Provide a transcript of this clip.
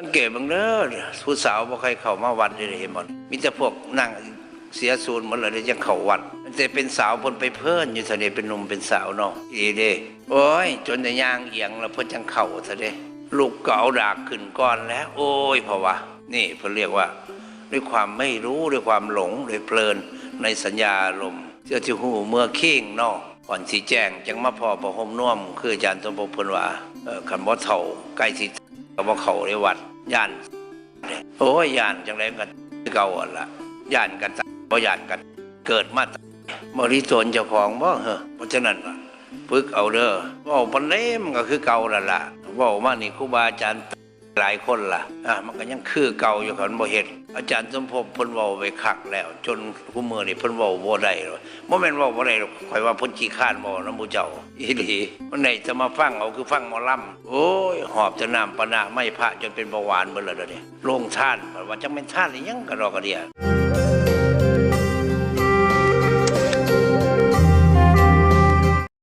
สังเกตบางเด้อผู้สาวบ่ใครเข้ามาวัดเลยเห็นบ่มีแต่พวกนั่งเสียศูนย์หมดเลยยังเข้าวัดมันจะเป็นสาวเพิ่นไปเพิ่นอยู่ซะเด้เป็นหนุ่มเป็นสาวเนาะอีเด้โอ้ย จนจะย่างเอียงแล้วเพิ่นจังเข้าซะเด้ลูกก็เอาดากขึ้นก่อนแล้ว โอ้ยเพราะว่านี่เพิ่นเรียกว่า ด้วยความไม่รู้ด้วยความหลงด้วยเพลินในสัญญาอารมณ์เจ้าที่หูเมื่อเข่งเนาะก่อนสีแจ้งจังมาพอประหมน่วม คืออาจารย์สมภพเพิ่นว่าเออคำว่าเท่าใกล้สิ ก็บ่เขาในวัดย่านโอ้ยย่านจังไรกันเก่าอะล่ะย่านกันบ่ย่านกัน เกิดมาบริโภคเจ้าของบ่เหรอเพราะฉะนั้นว่าฝึกเอาเด้อว่าปันเล่มก็คือเก่านั่นล่ะว่ามานี่ครูบาอาจารย์ หลายคนล่ะอะมันก็ยังคือเก่าอยู่คันบ่เห็ดอาจารย์สมภพเพิ่นเว้าไปคักแล้ว จนผู้มือนี่เพิ่นเว้าบ่ได้หรอกบ่แม่นเว้าบ่ได้หรอกข่อยว่าเพิ่นขี้ข้านเว้านำหมู่เจ้า อีหลีมันไหนจะมาฟังเอาคือฟังหมอลำโอ้ยหอบจะน้ำปะนะไม่พระจนเป็นเบาหวานเบิดแล้วเดี๋ยวนี้โรงท่านว่าจังเป็นท่านอีหยังก็ดอกกระเดีย